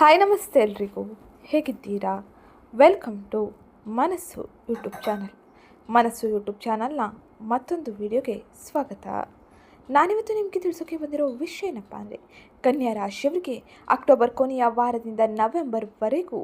Hi ನಮಸ್ತೆ ಎಲ್ರಿಗೂ. ಹೇಗಿದ್ದೀರಾ? Welcome to Manasu YouTube channel Manasu YouTube ಚಾನಲ್ನ ಮತ್ತೊಂದು ವಿಡಿಯೋಗೆ ಸ್ವಾಗತ. ನಾನಿವತ್ತು ನಿಮಗೆ ತಿಳಿಸೋಕೆ ಬಂದಿರೋ ವಿಷಯ ಏನಪ್ಪ ಅಂದರೆ, ಕನ್ಯಾ ರಾಶಿಯವರಿಗೆ ಅಕ್ಟೋಬರ್ ಕೊನೆಯ ವಾರದಿಂದ ನವೆಂಬರ್ವರೆಗೂ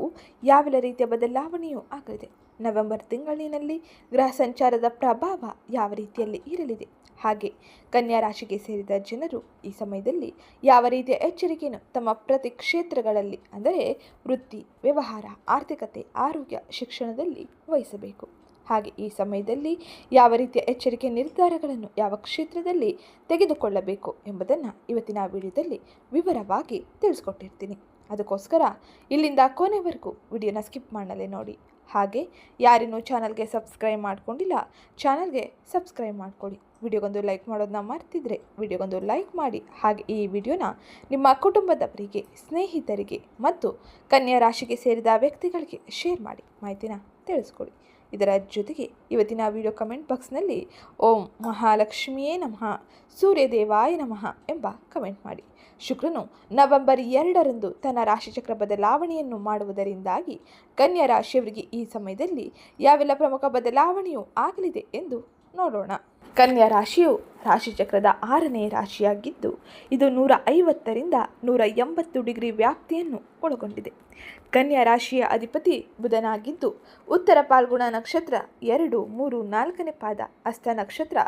ಯಾವೆಲ್ಲ ರೀತಿಯ ಬದಲಾವಣೆಯೂ ಆಗಲಿದೆ. ನವೆಂಬರ್ ತಿಂಗಳಿನಲ್ಲಿ ಗ್ರಹ ಸಂಚಾರದ ಪ್ರಭಾವ ಯಾವ ರೀತಿಯಲ್ಲಿ ಇರಲಿದೆ? ಹಾಗೆ ಕನ್ಯಾ ರಾಶಿಗೆ ಸೇರಿದ ಜನರು ಈ ಸಮಯದಲ್ಲಿ ಯಾವ ರೀತಿಯ ಎಚ್ಚರಿಕೆಯನ್ನು ತಮ್ಮ ಪ್ರತಿ ಕ್ಷೇತ್ರಗಳಲ್ಲಿ, ಅಂದರೆ ವೃತ್ತಿ, ವ್ಯವಹಾರ, ಆರ್ಥಿಕತೆ, ಆರೋಗ್ಯ, ಶಿಕ್ಷಣದಲ್ಲಿ ವಹಿಸಬೇಕು? ಹಾಗೆ ಈ ಸಮಯದಲ್ಲಿ ಯಾವ ರೀತಿಯ ಎಚ್ಚರಿಕೆ ನಿರ್ಧಾರಗಳನ್ನು ಯಾವ ಕ್ಷೇತ್ರದಲ್ಲಿ ತೆಗೆದುಕೊಳ್ಳಬೇಕು ಎಂಬುದನ್ನು ಇವತ್ತಿನ ವಿಡಿಯೋದಲ್ಲಿ ವಿವರವಾಗಿ ತಿಳಿಸ್ಕೊಟ್ಟಿರ್ತೀನಿ. ಅದಕ್ಕೋಸ್ಕರ ಇಲ್ಲಿಂದ ಕೊನೆವರೆಗೂ ವಿಡಿಯೋನ ಸ್ಕಿಪ್ ಮಾಡಲೇ ನೋಡಿ. ಹಾಗೆ ಯಾರಿನ್ನೂ ಚಾನಲ್ಗೆ ಸಬ್ಸ್ಕ್ರೈಬ್ ಮಾಡ್ಕೊಂಡಿಲ್ಲ, ಚಾನಲ್ಗೆ ಸಬ್ಸ್ಕ್ರೈಬ್ ಮಾಡ್ಕೊಳ್ಳಿ. ವಿಡಿಯೋಗೊಂದು ಲೈಕ್ ಮಾಡೋದನ್ನ ಮರ್ತಿದ್ರೆ ವಿಡಿಯೋಗೊಂದು ಲೈಕ್ ಮಾಡಿ. ಹಾಗೆ ಈ ವಿಡಿಯೋನ ನಿಮ್ಮ ಕುಟುಂಬದವರಿಗೆ, ಸ್ನೇಹಿತರಿಗೆ ಮತ್ತು ಕನ್ಯಾ ರಾಶಿಗೆ ಸೇರಿದ ವ್ಯಕ್ತಿಗಳಿಗೆ ಶೇರ್ ಮಾಡಿ. ಮಾಹಿತಿನ ತಿಳಿಸ್ಕೊಡಿ. ಇದರ ಜೊತೆಗೆ ಇವತ್ತಿನ ವಿಡಿಯೋ ಕಮೆಂಟ್ ಬಾಕ್ಸ್ನಲ್ಲಿ ಓಂ ಮಹಾಲಕ್ಷ್ಮಿಯೇ ನಮಃ, ಸೂರ್ಯದೇವಾಯ ನಮಃ ಎಂಬ ಕಮೆಂಟ್ ಮಾಡಿ. ಶುಕ್ರನು ನವೆಂಬರ್ ಎರಡರಂದು ತನ್ನ ರಾಶಿಚಕ್ರ ಬದಲಾವಣೆಯನ್ನು ಮಾಡುವುದರಿಂದಾಗಿ ಕನ್ಯಾ ರಾಶಿಯವರಿಗೆ ಈ ಸಮಯದಲ್ಲಿ ಯಾವೆಲ್ಲ ಪ್ರಮುಖ ಬದಲಾವಣೆಯೂ ಆಗಲಿದೆ ಎಂದು ನೋಡೋಣ. ಕನ್ಯಾ ರಾಶಿಯು ರಾಶಿಚಕ್ರದ ಆರನೇ ರಾಶಿಯಾಗಿದ್ದು, ಇದು ನೂರ ಐವತ್ತರಿಂದ ನೂರ ಎಂಬತ್ತು ಡಿಗ್ರಿ ವ್ಯಾಪ್ತಿಯನ್ನು ಒಳಗೊಂಡಿದೆ. ಕನ್ಯಾ ರಾಶಿಯ ಅಧಿಪತಿ ಬುಧನಾಗಿದ್ದು, ಉತ್ತರ ಪಾಲ್ಗುಣ ನಕ್ಷತ್ರ ಎರಡು, ಮೂರು, ನಾಲ್ಕನೇ ಪಾದ, ಅಸ್ತ ನಕ್ಷತ್ರ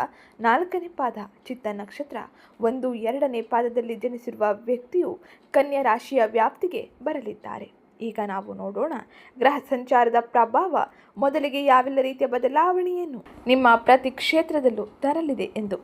ನಾಲ್ಕನೇ ಪಾದ, ಚಿತ್ತ ನಕ್ಷತ್ರ ಒಂದು, ಎರಡನೇ ಪಾದದಲ್ಲಿ ಜನಿಸಿರುವ ವ್ಯಕ್ತಿಯು ಕನ್ಯಾ ರಾಶಿಯ ವ್ಯಾಪ್ತಿಗೆ ಬರಲಿದ್ದಾರೆ. ಈಗ ನಾವು ನೋಡೋಣ. ಗ್ರಹ ಸಂಚಾರದ ಪ್ರಭಾವ ಮೊದಲಿಗೆ ಯಾವೆಲ್ಲ ರೀತಿಯ ಬದಲಾವಣೆಯನ್ನು ನಿಮ್ಮ ಪ್ರತಿ ಕ್ಷೇತ್ರದಲ್ಲೂ ತರಲಿದೆ ಎಂದು.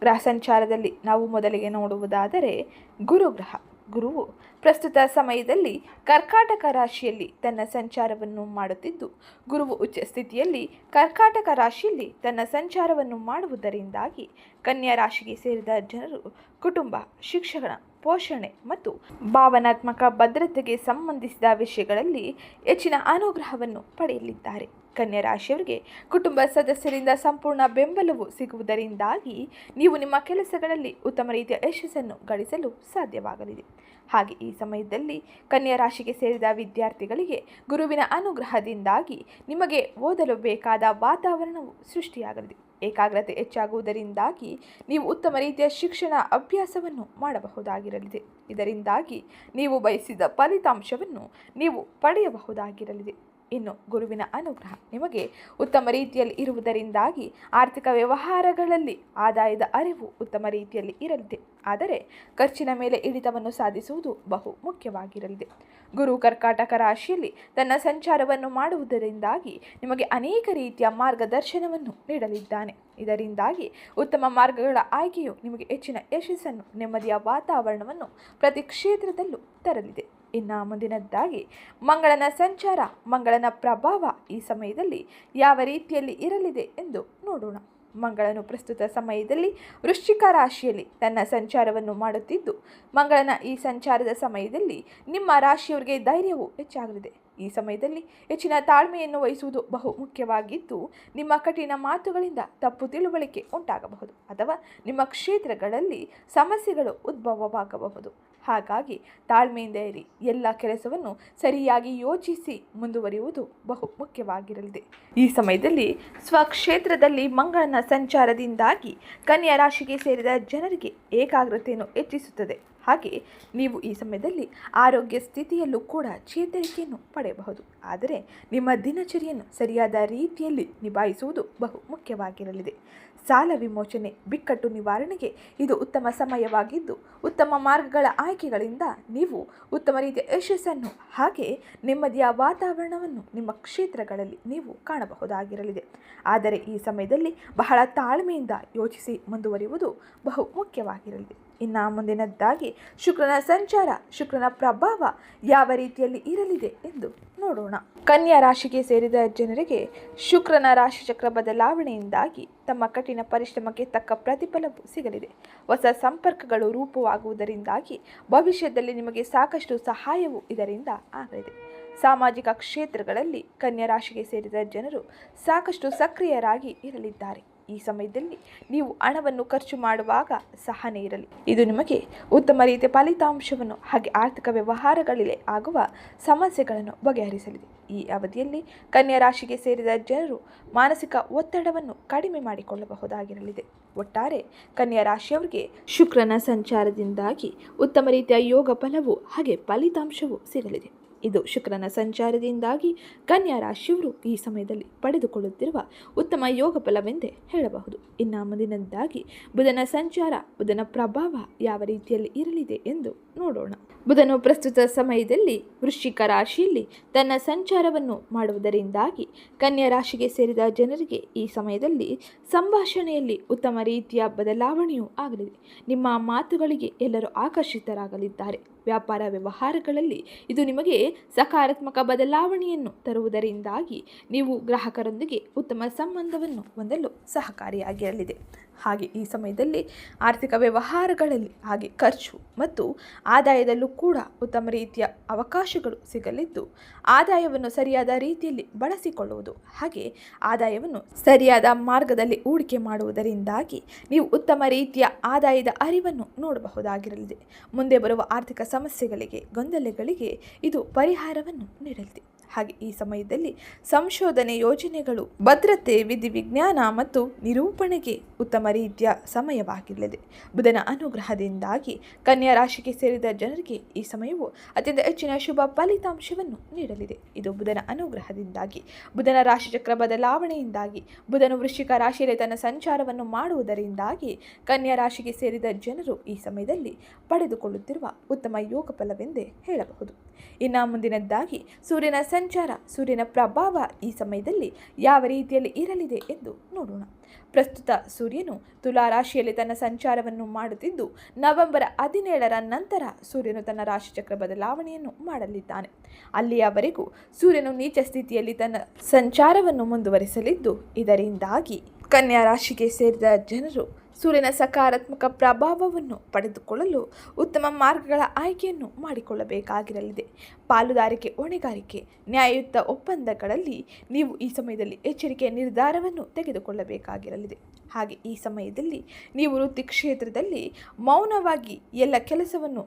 ಗ್ರಹ ಸಂಚಾರದಲ್ಲಿ ನಾವು ಮೊದಲಿಗೆ ನೋಡುವುದಾದರೆ ಗುರುಗ್ರಹ. ಗುರುವು ಪ್ರಸ್ತುತ ಸಮಯದಲ್ಲಿ ಕರ್ಕಾಟಕ ರಾಶಿಯಲ್ಲಿ ತನ್ನ ಸಂಚಾರವನ್ನು ಮಾಡುತ್ತಿದ್ದು, ಗುರುವು ಉಚ್ಚ ಸ್ಥಿತಿಯಲ್ಲಿ ಕರ್ಕಾಟಕ ರಾಶಿಯಲ್ಲಿ ತನ್ನ ಸಂಚಾರವನ್ನು ಮಾಡುವುದರಿಂದಾಗಿ ಕನ್ಯಾ ರಾಶಿಗೆ ಸೇರಿದ ಜನರು ಕುಟುಂಬ, ಶಿಕ್ಷಣ, ಪೋಷಣೆ ಮತ್ತು ಭಾವನಾತ್ಮಕ ಭದ್ರತೆಗೆ ಸಂಬಂಧಿಸಿದ ವಿಷಯಗಳಲ್ಲಿ ಹೆಚ್ಚಿನ ಅನುಗ್ರಹವನ್ನು ಪಡೆಯಲಿದ್ದಾರೆ. ಕನ್ಯಾ ರಾಶಿಯವರಿಗೆ ಕುಟುಂಬ ಸದಸ್ಯರಿಂದ ಸಂಪೂರ್ಣ ಬೆಂಬಲವು ಸಿಗುವುದರಿಂದಾಗಿ ನೀವು ನಿಮ್ಮ ಕೆಲಸಗಳಲ್ಲಿ ಉತ್ತಮ ರೀತಿಯ ಯಶಸ್ಸನ್ನು ಗಳಿಸಲು ಸಾಧ್ಯವಾಗಲಿದೆ. ಹಾಗೆ ಈ ಸಮಯದಲ್ಲಿ ಕನ್ಯಾ ರಾಶಿಗೆ ಸೇರಿದ ವಿದ್ಯಾರ್ಥಿಗಳಿಗೆ ಗುರುವಿನ ಅನುಗ್ರಹದಿಂದಾಗಿ ನಿಮಗೆ ಓದಲು ಬೇಕಾದ ವಾತಾವರಣವು ಸೃಷ್ಟಿಯಾಗಲಿದೆ. ಏಕಾಗ್ರತೆ ಹೆಚ್ಚಾಗುವುದರಿಂದಾಗಿ ನೀವು ಉತ್ತಮ ರೀತಿಯ ಶಿಕ್ಷಣ ಅಭ್ಯಾಸವನ್ನು ಮಾಡಬಹುದಾಗಿರಲಿದೆ. ಇದರಿಂದಾಗಿ ನೀವು ಬಯಸಿದ ಫಲಿತಾಂಶವನ್ನು ನೀವು ಪಡೆಯಬಹುದಾಗಿರಲಿದೆ. ಇನ್ನು ಗುರುವಿನ ಅನುಗ್ರಹ ನಿಮಗೆ ಉತ್ತಮ ರೀತಿಯಲ್ಲಿ ಇರುವುದರಿಂದಾಗಿ ಆರ್ಥಿಕ ವ್ಯವಹಾರಗಳಲ್ಲಿ ಆದಾಯದ ಅರಿವು ಉತ್ತಮ ರೀತಿಯಲ್ಲಿ ಇರಲಿದೆ. ಆದರೆ ಖರ್ಚಿನ ಮೇಲೆ ಇಳಿತವನ್ನು ಸಾಧಿಸುವುದು ಬಹು ಮುಖ್ಯವಾಗಿರಲಿದೆ. ಗುರು ಕರ್ಕಾಟಕ ರಾಶಿಯಲ್ಲಿ ತನ್ನ ಸಂಚಾರವನ್ನು ಮಾಡುವುದರಿಂದಾಗಿ ನಿಮಗೆ ಅನೇಕ ರೀತಿಯ ಮಾರ್ಗದರ್ಶನವನ್ನು ನೀಡಲಿದ್ದಾನೆ. ಇದರಿಂದಾಗಿ ಉತ್ತಮ ಮಾರ್ಗಗಳ ಆಯ್ಕೆಯು ನಿಮಗೆ ಹೆಚ್ಚಿನ ಯಶಸ್ಸನ್ನು, ನೆಮ್ಮದಿಯ ವಾತಾವರಣವನ್ನು ಪ್ರತಿ ಕ್ಷೇತ್ರದಲ್ಲೂ ತರಲಿದೆ. ಇನ್ನು ಮುಂದಿನದ್ದಾಗಿ, ಮಂಗಳನ ಸಂಚಾರ, ಮಂಗಳನ ಪ್ರಭಾವ ಈ ಸಮಯದಲ್ಲಿ ಯಾವ ರೀತಿಯಲ್ಲಿ ಇರಲಿದೆ ಎಂದು ನೋಡೋಣ. ಮಂಗಳನು ಪ್ರಸ್ತುತ ಸಮಯದಲ್ಲಿ ವೃಶ್ಚಿಕ ರಾಶಿಯಲ್ಲಿ ತನ್ನ ಸಂಚಾರವನ್ನು ಮಾಡುತ್ತಿದ್ದು, ಮಂಗಳನ ಈ ಸಂಚಾರದ ಸಮಯದಲ್ಲಿ ನಿಮ್ಮ ರಾಶಿಯವರಿಗೆ ಧೈರ್ಯವು ಹೆಚ್ಚಾಗಲಿದೆ. ಈ ಸಮಯದಲ್ಲಿ ಹೆಚ್ಚಿನ ತಾಳ್ಮೆಯನ್ನು ವಹಿಸುವುದು ಬಹು ಮುಖ್ಯವಾಗಿದ್ದು, ನಿಮ್ಮ ಕಠಿಣ ಮಾತುಗಳಿಂದ ತಪ್ಪು ತಿಳುವಳಿಕೆ ಉಂಟಾಗಬಹುದು ಅಥವಾ ನಿಮ್ಮ ಕ್ಷೇತ್ರಗಳಲ್ಲಿ ಸಮಸ್ಯೆಗಳು ಉದ್ಭವವಾಗಬಹುದು. ಹಾಗಾಗಿ ತಾಳ್ಮೆಯಿಂದ ಇರಿ. ಎಲ್ಲ ಕೆಲಸವನ್ನು ಸರಿಯಾಗಿ ಯೋಚಿಸಿ ಮುಂದುವರಿಯುವುದು ಬಹು ಮುಖ್ಯವಾಗಿರಲಿದೆ. ಈ ಸಮಯದಲ್ಲಿ ಸ್ವಕ್ಷೇತ್ರದಲ್ಲಿ ಮಂಗಳನ ಸಂಚಾರದಿಂದಾಗಿ ಕನ್ಯಾ ರಾಶಿಗೆ ಸೇರಿದ ಜನರಿಗೆ ಏಕಾಗ್ರತೆಯನ್ನು ಹೆಚ್ಚಿಸುತ್ತದೆ. ಹಾಗೆ ನೀವು ಈ ಸಮಯದಲ್ಲಿ ಆರೋಗ್ಯ ಸ್ಥಿತಿಯಲ್ಲೂ ಕೂಡ ಚೇತರಿಕೆಯನ್ನು ಪಡೆಯಬಹುದು. ಆದರೆ ನಿಮ್ಮ ದಿನಚರಿಯನ್ನು ಸರಿಯಾದ ರೀತಿಯಲ್ಲಿ ನಿಭಾಯಿಸುವುದು ಬಹು ಮುಖ್ಯವಾಗಿರಲಿದೆ. ಸಾಲ ವಿಮೋಚನೆ, ಬಿಕ್ಕಟ್ಟು ನಿವಾರಣೆಗೆ ಇದು ಉತ್ತಮ ಸಮಯವಾಗಿದ್ದು, ಉತ್ತಮ ಮಾರ್ಗಗಳ ಆಯ್ಕೆಗಳಿಂದ ನೀವು ಉತ್ತಮ ರೀತಿಯ ಯಶಸ್ಸನ್ನು ಹಾಗೆ ನೆಮ್ಮದಿಯ ವಾತಾವರಣವನ್ನು ನಿಮ್ಮ ಕ್ಷೇತ್ರಗಳಲ್ಲಿ ನೀವು ಕಾಣಬಹುದಾಗಿರಲಿದೆ. ಆದರೆ ಈ ಸಮಯದಲ್ಲಿ ಬಹಳ ತಾಳ್ಮೆಯಿಂದ ಯೋಚಿಸಿ ಮುಂದುವರಿಯುವುದು ಬಹು ಮುಖ್ಯವಾಗಿರಲಿದೆ. ಇನ್ನು ಮುಂದಿನದ್ದಾಗಿ ಶುಕ್ರನ ಸಂಚಾರ, ಶುಕ್ರನ ಪ್ರಭಾವ ಯಾವ ರೀತಿಯಲ್ಲಿ ಇರಲಿದೆ ಎಂದು ನೋಡೋಣ. ಕನ್ಯಾ ರಾಶಿಗೆ ಸೇರಿದ ಜನರಿಗೆ ಶುಕ್ರನ ರಾಶಿಚಕ್ರ ಬದಲಾವಣೆಯಿಂದಾಗಿ ತಮ್ಮ ಕಠಿಣ ಪರಿಶ್ರಮಕ್ಕೆ ತಕ್ಕ ಪ್ರತಿಫಲವು ಸಿಗಲಿದೆ. ಹೊಸ ಸಂಪರ್ಕಗಳು ರೂಪವಾಗುವುದರಿಂದಾಗಿ ಭವಿಷ್ಯದಲ್ಲಿ ನಿಮಗೆ ಸಾಕಷ್ಟು ಸಹಾಯವು ಇದರಿಂದ ಆಗಲಿದೆ. ಸಾಮಾಜಿಕ ಕ್ಷೇತ್ರಗಳಲ್ಲಿ ಕನ್ಯಾ ರಾಶಿಗೆ ಸೇರಿದ ಜನರು ಸಾಕಷ್ಟು ಸಕ್ರಿಯರಾಗಿ ಇರಲಿದ್ದಾರೆ. ಈ ಸಮಯದಲ್ಲಿ ನೀವು ಹಣವನ್ನು ಖರ್ಚು ಮಾಡುವಾಗ ಸಹನೆ ಇರಲಿ ಇದು ನಿಮಗೆ ಉತ್ತಮ ರೀತಿಯ ಫಲಿತಾಂಶವನ್ನು ಹಾಗೆ ಆರ್ಥಿಕ ವ್ಯವಹಾರಗಳಲ್ಲಿ ಆಗುವ ಸಮಸ್ಯೆಗಳನ್ನು ಬಗೆಹರಿಸಲಿದೆ. ಈ ಅವಧಿಯಲ್ಲಿ ಕನ್ಯಾ ರಾಶಿಗೆ ಸೇರಿದ ಜನರು ಮಾನಸಿಕ ಒತ್ತಡವನ್ನು ಕಡಿಮೆ ಮಾಡಿಕೊಳ್ಳಬಹುದಾಗಿರಲಿದೆ. ಒಟ್ಟಾರೆ ಕನ್ಯಾ ರಾಶಿಯವರಿಗೆ ಶುಕ್ರನ ಸಂಚಾರದಿಂದಾಗಿ ಉತ್ತಮ ರೀತಿಯ ಯೋಗ ಫಲವು ಹಾಗೆ ಫಲಿತಾಂಶವೂ ಸಿಗಲಿದೆ. ಇದು ಶುಕ್ರನ ಸಂಚಾರದಿಂದಾಗಿ ಕನ್ಯಾ ರಾಶಿಯವರು ಈ ಸಮಯದಲ್ಲಿ ಪಡೆದುಕೊಳ್ಳುತ್ತಿರುವ ಉತ್ತಮ ಯೋಗ ಫಲವೆಂದೇ ಹೇಳಬಹುದು. ಇನ್ನು ಮುಂದಿನದ್ದಾಗಿ ಬುಧನ ಸಂಚಾರ, ಬುಧನ ಪ್ರಭಾವ ಯಾವ ರೀತಿಯಲ್ಲಿ ಇರಲಿದೆ ಎಂದು ನೋಡೋಣ. ಬುಧನು ಪ್ರಸ್ತುತ ಸಮಯದಲ್ಲಿ ವೃಶ್ಚಿಕ ರಾಶಿಯಲ್ಲಿ ತನ್ನ ಸಂಚಾರವನ್ನು ಮಾಡುವುದರಿಂದಾಗಿ ಕನ್ಯಾ ರಾಶಿಗೆ ಸೇರಿದ ಜನರಿಗೆ ಈ ಸಮಯದಲ್ಲಿ ಸಂಭಾಷಣೆಯಲ್ಲಿ ಉತ್ತಮ ರೀತಿಯ ಬದಲಾವಣೆಯೂ ಆಗಲಿದೆ. ನಿಮ್ಮ ಮಾತುಗಳಿಗೆ ಎಲ್ಲರೂ ಆಕರ್ಷಿತರಾಗಲಿದ್ದಾರೆ. ವ್ಯಾಪಾರ ವ್ಯವಹಾರಗಳಲ್ಲಿ ಇದು ನಿಮಗೆ ಸಕಾರಾತ್ಮಕ ಬದಲಾವಣೆಯನ್ನು ತರುವುದರಿಂದಾಗಿ ನೀವು ಗ್ರಾಹಕರೊಂದಿಗೆ ಉತ್ತಮ ಸಂಬಂಧವನ್ನು ಹೊಂದಲು ಸಹಕಾರಿಯಾಗಿರಲಿದೆ. ಹಾಗೆ ಈ ಸಮಯದಲ್ಲಿ ಆರ್ಥಿಕ ವ್ಯವಹಾರಗಳಲ್ಲಿ ಹಾಗೆ ಖರ್ಚು ಮತ್ತು ಆದಾಯದಲ್ಲೂ ಕೂಡ ಉತ್ತಮ ರೀತಿಯ ಅವಕಾಶಗಳು ಸಿಗಲಿದ್ದು, ಆದಾಯವನ್ನು ಸರಿಯಾದ ರೀತಿಯಲ್ಲಿ ಬಳಸಿಕೊಳ್ಳುವುದು ಹಾಗೆ ಆದಾಯವನ್ನು ಸರಿಯಾದ ಮಾರ್ಗದಲ್ಲಿ ಹೂಡಿಕೆ ಮಾಡುವುದರಿಂದಾಗಿ ನೀವು ಉತ್ತಮ ರೀತಿಯ ಆದಾಯದ ಅರಿವನ್ನು ನೋಡಬಹುದಾಗಿರಲಿದೆ. ಮುಂದೆ ಬರುವ ಆರ್ಥಿಕ ಸಮಸ್ಯೆಗಳಿಗೆ, ಗೊಂದಲಗಳಿಗೆ ಇದು ಪರಿಹಾರವನ್ನು ನೀಡಲಿದೆ. ಹಾಗೆ ಈ ಸಮಯದಲ್ಲಿ ಸಂಶೋಧನೆ ಯೋಜನೆಗಳು, ಭದ್ರತೆ ವಿಧಿವಿಜ್ಞಾನ ಮತ್ತು ನಿರೂಪಣೆಗೆ ಉತ್ತಮ ರೀತಿಯ ಸಮಯವಾಗಿರಲಿದೆ. ಬುಧನ ಅನುಗ್ರಹದಿಂದಾಗಿ ಕನ್ಯಾ ರಾಶಿಗೆ ಸೇರಿದ ಜನರಿಗೆ ಈ ಸಮಯವು ಅತ್ಯಂತ ಹೆಚ್ಚಿನ ಶುಭ ಫಲಿತಾಂಶವನ್ನು ನೀಡಲಿದೆ. ಇದು ಬುಧನ ಅನುಗ್ರಹದಿಂದಾಗಿ, ಬುಧನ ರಾಶಿಚಕ್ರ ಬದಲಾವಣೆಯಿಂದಾಗಿ ಬುಧನು ವೃಶ್ಚಿಕ ರಾಶಿಯಲ್ಲಿ ತನ್ನ ಸಂಚಾರವನ್ನು ಮಾಡುವುದರಿಂದಾಗಿ ಕನ್ಯಾ ರಾಶಿಗೆ ಸೇರಿದ ಜನರು ಈ ಸಮಯದಲ್ಲಿ ಪಡೆದುಕೊಳ್ಳುತ್ತಿರುವ ಉತ್ತಮ ಯೋಗ ಫಲವೆಂದೇ ಹೇಳಬಹುದು. ಇನ್ನು ಮುಂದಿನದ್ದಾಗಿ, ಸೂರ್ಯನ ಸಂಚಾರ, ಸೂರ್ಯನ ಪ್ರಭಾವ ಈ ಸಮಯದಲ್ಲಿ ಯಾವ ರೀತಿಯಲ್ಲಿ ಇರಲಿದೆ ಎಂದು ನೋಡೋಣ. ಪ್ರಸ್ತುತ ಸೂರ್ಯನು ತುಲಾ ರಾಶಿಯಲ್ಲಿ ತನ್ನ ಸಂಚಾರವನ್ನು ಮಾಡುತ್ತಿದ್ದು, ನವೆಂಬರ್ ಹದಿನೇಳರ ನಂತರ ಸೂರ್ಯನು ತನ್ನ ರಾಶಿಚಕ್ರ ಬದಲಾವಣೆಯನ್ನು ಮಾಡಲಿದ್ದಾನೆ. ಅಲ್ಲಿಯವರೆಗೂ ಸೂರ್ಯನು ನೀಚ ಸ್ಥಿತಿಯಲ್ಲಿ ತನ್ನ ಸಂಚಾರವನ್ನು ಮುಂದುವರಿಸಲಿದ್ದು, ಇದರಿಂದಾಗಿ ಕನ್ಯಾ ರಾಶಿಗೆ ಸೇರಿದ ಜನರು ಸೂರ್ಯನ ಸಕಾರಾತ್ಮಕ ಪ್ರಭಾವವನ್ನು ಪಡೆದುಕೊಳ್ಳಲು ಉತ್ತಮ ಮಾರ್ಗಗಳ ಆಯ್ಕೆಯನ್ನು ಮಾಡಿಕೊಳ್ಳಬೇಕಾಗಿರಲಿದೆ. ಪಾಲುದಾರಿಕೆ, ಹೊಣೆಗಾರಿಕೆ, ನ್ಯಾಯಯುತ ಒಪ್ಪಂದಗಳಲ್ಲಿ ನೀವು ಈ ಸಮಯದಲ್ಲಿ ಎಚ್ಚರಿಕೆಯ ನಿರ್ಧಾರವನ್ನು ತೆಗೆದುಕೊಳ್ಳಬೇಕಾಗಿರಲಿದೆ. ಹಾಗೆ ಈ ಸಮಯದಲ್ಲಿ ನೀವು ವೃತ್ತಿ ಕ್ಷೇತ್ರದಲ್ಲಿ ಮೌನವಾಗಿ ಎಲ್ಲ ಕೆಲಸವನ್ನು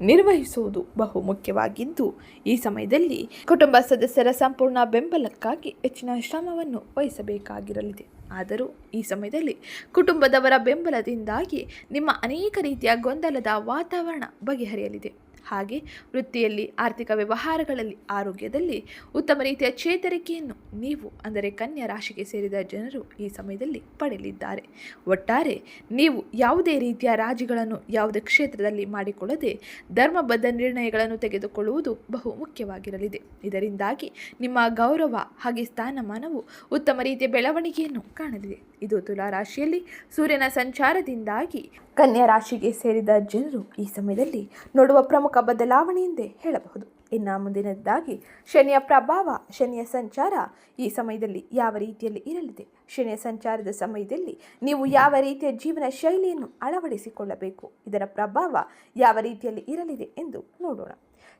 ನಿರ್ವಹಿಸುವುದು ಬಹು ಮುಖ್ಯವಾಗಿದ್ದು, ಈ ಸಮಯದಲ್ಲಿ ಕುಟುಂಬ ಸದಸ್ಯರ ಸಂಪೂರ್ಣ ಬೆಂಬಲಕ್ಕಾಗಿ ಹೆಚ್ಚಿನ ಶ್ರಮವನ್ನು ವಹಿಸಬೇಕಾಗಿರಲಿದೆ. ಆದರೂ ಈ ಸಮಯದಲ್ಲಿ ಕುಟುಂಬದವರ ಬೆಂಬಲದಿಂದಾಗಿ ನಿಮ್ಮ ಅನೇಕ ರೀತಿಯ ಗೊಂದಲದ ವಾತಾವರಣ ಬಗೆಹರಿಯಲಿದೆ. ಹಾಗೆ ವೃತ್ತಿಯಲ್ಲಿ, ಆರ್ಥಿಕ ವ್ಯವಹಾರಗಳಲ್ಲಿ, ಆರೋಗ್ಯದಲ್ಲಿ ಉತ್ತಮ ರೀತಿಯ ಚೇತರಿಕೆಯನ್ನು ನೀವು, ಅಂದರೆ ಕನ್ಯಾ ರಾಶಿಗೆ ಸೇರಿದ ಜನರು ಈ ಸಮಯದಲ್ಲಿ ಪಡೆಯಲಿದ್ದಾರೆ. ಒಟ್ಟಾರೆ ನೀವು ಯಾವುದೇ ರೀತಿಯ ರಾಜಿಗಳನ್ನು ಯಾವುದೇ ಕ್ಷೇತ್ರದಲ್ಲಿ ಮಾಡಿಕೊಳ್ಳದೆ ಧರ್ಮಬದ್ಧ ನಿರ್ಣಯಗಳನ್ನು ತೆಗೆದುಕೊಳ್ಳುವುದು ಬಹು ಮುಖ್ಯವಾಗಿರಲಿದೆ. ಇದರಿಂದಾಗಿ ನಿಮ್ಮ ಗೌರವ ಹಾಗೆ ಸ್ಥಾನಮಾನವು ಉತ್ತಮ ರೀತಿಯ ಬೆಳವಣಿಗೆಯನ್ನು ಕಾಣಲಿದೆ. ಇದು ತುಲಾ ರಾಶಿಯಲ್ಲಿ ಸೂರ್ಯನ ಸಂಚಾರದಿಂದಾಗಿ ಕನ್ಯಾ ರಾಶಿಗೆ ಸೇರಿದ ಜನರು ಈ ಸಮಯದಲ್ಲಿ ನೋಡುವ ಪ್ರಮುಖ ಬದಲಾವಣೆ ಎಂದೇ ಹೇಳಬಹುದು. ಇನ್ನು ಮುಂದಿನದ್ದಾಗಿ ಶನಿಯ ಪ್ರಭಾವ, ಶನಿಯ ಸಂಚಾರ ಈ ಸಮಯದಲ್ಲಿ ಯಾವ ರೀತಿಯಲ್ಲಿ ಇರಲಿದೆ? ಶನಿಯ ಸಂಚಾರದ ಸಮಯದಲ್ಲಿ ನೀವು ಯಾವ ರೀತಿಯ ಜೀವನ ಶೈಲಿಯನ್ನು ಅಳವಡಿಸಿಕೊಳ್ಳಬೇಕು? ಇದರ ಪ್ರಭಾವ ಯಾವ ರೀತಿಯಲ್ಲಿ ಇರಲಿದೆ ಎಂದು ನೋಡೋಣ.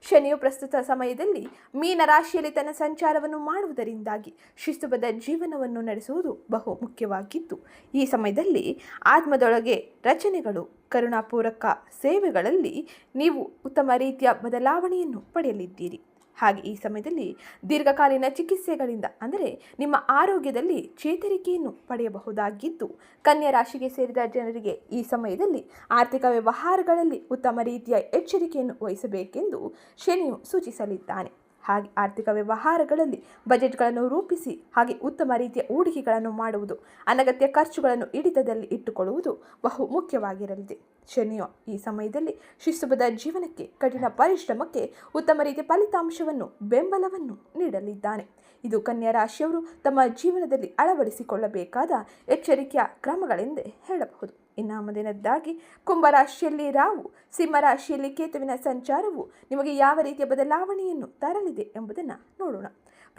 ಶನಿಯು ಪ್ರಸ್ತುತ ಸಮಯದಲ್ಲಿ ಮೀನ ರಾಶಿಯಲ್ಲಿ ತನ್ನ ಸಂಚಾರವನ್ನು ಮಾಡುವುದರಿಂದಾಗಿ ಶಿಸ್ತುಬದ್ಧ ಜೀವನವನ್ನು ನಡೆಸುವುದು ಬಹು ಮುಖ್ಯವಾಗಿದ್ದು ಈ ಸಮಯದಲ್ಲಿ ಆತ್ಮದೊಳಗೆ ರಚನೆಗಳು, ಕರುಣಾಪೂರಕ ಸೇವೆಗಳಲ್ಲಿ ನೀವು ಉತ್ತಮ ರೀತಿಯ ಬದಲಾವಣೆಯನ್ನು ಪಡೆಯಲಿದ್ದೀರಿ. ಹಾಗೆ ಈ ಸಮಯದಲ್ಲಿ ದೀರ್ಘಕಾಲೀನ ಚಿಕಿತ್ಸೆಗಳಿಂದ, ಅಂದರೆ ನಿಮ್ಮ ಆರೋಗ್ಯದಲ್ಲಿ ಚೇತರಿಕೆಯನ್ನು ಪಡೆಯಬಹುದಾಗಿದ್ದು, ಕನ್ಯಾ ರಾಶಿಗೆ ಸೇರಿದ ಜನರಿಗೆ ಈ ಸಮಯದಲ್ಲಿ ಆರ್ಥಿಕ ವ್ಯವಹಾರಗಳಲ್ಲಿ ಉತ್ತಮ ರೀತಿಯ ಎಚ್ಚರಿಕೆಯನ್ನು ವಹಿಸಬೇಕೆಂದು ಶನಿಯು ಸೂಚಿಸಲಿದ್ದಾನೆ. ಹಾಗೆ ಆರ್ಥಿಕ ವ್ಯವಹಾರಗಳಲ್ಲಿ ಬಜೆಟ್ಗಳನ್ನು ರೂಪಿಸಿ ಹಾಗೆ ಉತ್ತಮ ರೀತಿಯ ಹೂಡಿಕೆಗಳನ್ನು ಮಾಡುವುದು, ಅನಗತ್ಯ ಖರ್ಚುಗಳನ್ನು ಹಿಡಿತದಲ್ಲಿ ಇಟ್ಟುಕೊಳ್ಳುವುದು ಬಹು ಮುಖ್ಯವಾಗಿರಲಿದೆ. ಶನಿಯು ಈ ಸಮಯದಲ್ಲಿ ಶಿಸ್ತುಬದ ಜೀವನಕ್ಕೆ ಕಠಿಣ ಪರಿಶ್ರಮಕ್ಕೆ ಉತ್ತಮ ರೀತಿಯ ಫಲಿತಾಂಶವನ್ನು, ಬೆಂಬಲವನ್ನು ನೀಡಲಿದ್ದಾನೆ. ಇದು ಕನ್ಯಾ ರಾಶಿಯವರು ತಮ್ಮ ಜೀವನದಲ್ಲಿ ಅಳವಡಿಸಿಕೊಳ್ಳಬೇಕಾದ ಎಚ್ಚರಿಕೆಯ ಕ್ರಮಗಳೆಂದೇ ಹೇಳಬಹುದು. ಇನ್ನು ಮುಂದಿನದ್ದಾಗಿ ಕುಂಭರಾಶಿಯಲ್ಲಿ ರಾಹು ಸಿಂಹರಾಶಿಯಲ್ಲಿ ಕೇತುವಿನ ಸಂಚಾರವು ನಿಮಗೆ ಯಾವ ರೀತಿಯ ಬದಲಾವಣೆಯನ್ನು ತರಲಿದೆ ಎಂಬುದನ್ನು ನೋಡೋಣ.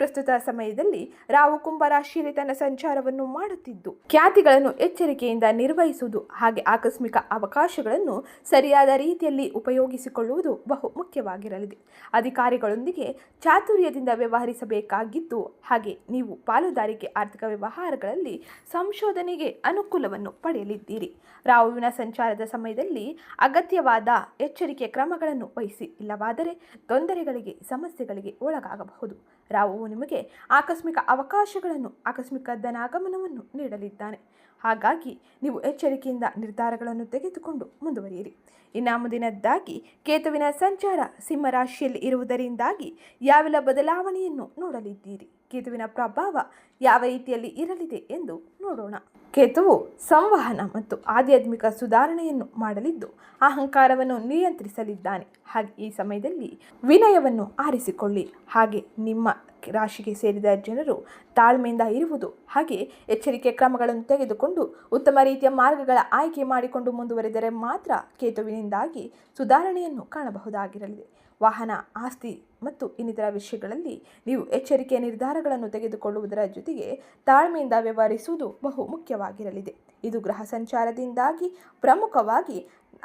ಪ್ರಸ್ತುತ ಸಮಯದಲ್ಲಿ ರಾಹು ಕುಂಭರಾಶಿಯಲ್ಲಿ ತನ್ನ ಸಂಚಾರವನ್ನು ಮಾಡುತ್ತಿದ್ದು, ಖ್ಯಾತಿಗಳನ್ನು ಎಚ್ಚರಿಕೆಯಿಂದ ನಿರ್ವಹಿಸುವುದು ಹಾಗೆ ಆಕಸ್ಮಿಕ ಅವಕಾಶಗಳನ್ನು ಸರಿಯಾದ ರೀತಿಯಲ್ಲಿ ಉಪಯೋಗಿಸಿಕೊಳ್ಳುವುದು ಬಹು ಮುಖ್ಯವಾಗಿರಲಿದೆ. ಅಧಿಕಾರಿಗಳೊಂದಿಗೆ ಚಾತುರ್ಯದಿಂದ ವ್ಯವಹರಿಸಬೇಕಾಗಿದ್ದು, ಹಾಗೆ ನೀವು ಪಾಲುದಾರಿಕೆ ಆರ್ಥಿಕ ವ್ಯವಹಾರಗಳಲ್ಲಿ ಸಂಶೋಧನೆಗೆ ಅನುಕೂಲವನ್ನು ಪಡೆಯಲಿದ್ದೀರಿ. ರಾಹುವಿನ ಸಂಚಾರದ ಸಮಯದಲ್ಲಿ ಅಗತ್ಯವಾದ ಎಚ್ಚರಿಕೆ ಕ್ರಮಗಳನ್ನು ವಹಿಸಿ, ಇಲ್ಲವಾದರೆ ತೊಂದರೆಗಳಿಗೆ, ಸಮಸ್ಯೆಗಳಿಗೆ ಒಳಗಾಗಬಹುದು. ರಾಹುವು ನಿಮಗೆ ಆಕಸ್ಮಿಕ ಅವಕಾಶಗಳನ್ನು, ಆಕಸ್ಮಿಕ ಧನಾಗಮನವನ್ನು ನೀಡಲಿದ್ದಾನೆ. ಹಾಗಾಗಿ ನೀವು ಎಚ್ಚರಿಕೆಯಿಂದ ನಿರ್ಧಾರಗಳನ್ನು ತೆಗೆದುಕೊಂಡು ಮುಂದುವರಿಯಿರಿ. ಇನ್ನು ಮುಂದಿನದ್ದಾಗಿ ಕೇತುವಿನ ಸಂಚಾರ ಸಿಂಹರಾಶಿಯಲ್ಲಿ ಇರುವುದರಿಂದಾಗಿ ಯಾವೆಲ್ಲ ಬದಲಾವಣೆಯನ್ನು ನೋಡಲಿದ್ದೀರಿ? ಕೇತುವಿನ ಪ್ರಭಾವ ಯಾವ ರೀತಿಯಲ್ಲಿ ಇರಲಿದೆ ಎಂದು ನೋಡೋಣ. ಕೇತುವು ಸಂವಹನ ಮತ್ತು ಆಧ್ಯಾತ್ಮಿಕ ಸುಧಾರಣೆಯನ್ನು ಮಾಡಲಿದ್ದು ಅಹಂಕಾರವನ್ನು ನಿಯಂತ್ರಿಸಲಿದ್ದಾನೆ. ಹಾಗೆ ಈ ಸಮಯದಲ್ಲಿ ವಿನಯವನ್ನು ಆರಿಸಿಕೊಳ್ಳಿ. ಹಾಗೆ ನಿಮ್ಮ ರಾಶಿಗೆ ಸೇರಿದ ಜನರು ತಾಳ್ಮೆಯಿಂದ ಇರುವುದು ಹಾಗೆ ಎಚ್ಚರಿಕೆ ಕ್ರಮಗಳನ್ನು ತೆಗೆದುಕೊಂಡು ಉತ್ತಮ ರೀತಿಯ ಮಾರ್ಗಗಳ ಆಯ್ಕೆ ಮಾಡಿಕೊಂಡು ಮುಂದುವರೆದರೆ ಮಾತ್ರ ಕೇತುವಿನಿಂದಾಗಿ ಸುಧಾರಣೆಯನ್ನು ಕಾಣಬಹುದಾಗಿರಲಿದೆ. ವಾಹನ ಆಸ್ತಿ ಮತ್ತು ಇನ್ನಿತರ ವಿಷಯಗಳಲ್ಲಿ ನೀವು ಎಚ್ಚರಿಕೆಯ ನಿರ್ಧಾರಗಳನ್ನು ತೆಗೆದುಕೊಳ್ಳುವುದರ ಜೊತೆಗೆ ತಾಳ್ಮೆಯಿಂದ ವ್ಯವಹರಿಸುವುದು ಬಹು ಮುಖ್ಯವಾಗಿರಲಿದೆ. ಇದು ಗ್ರಹ ಸಂಚಾರದಿಂದಾಗಿ ಪ್ರಮುಖವಾಗಿ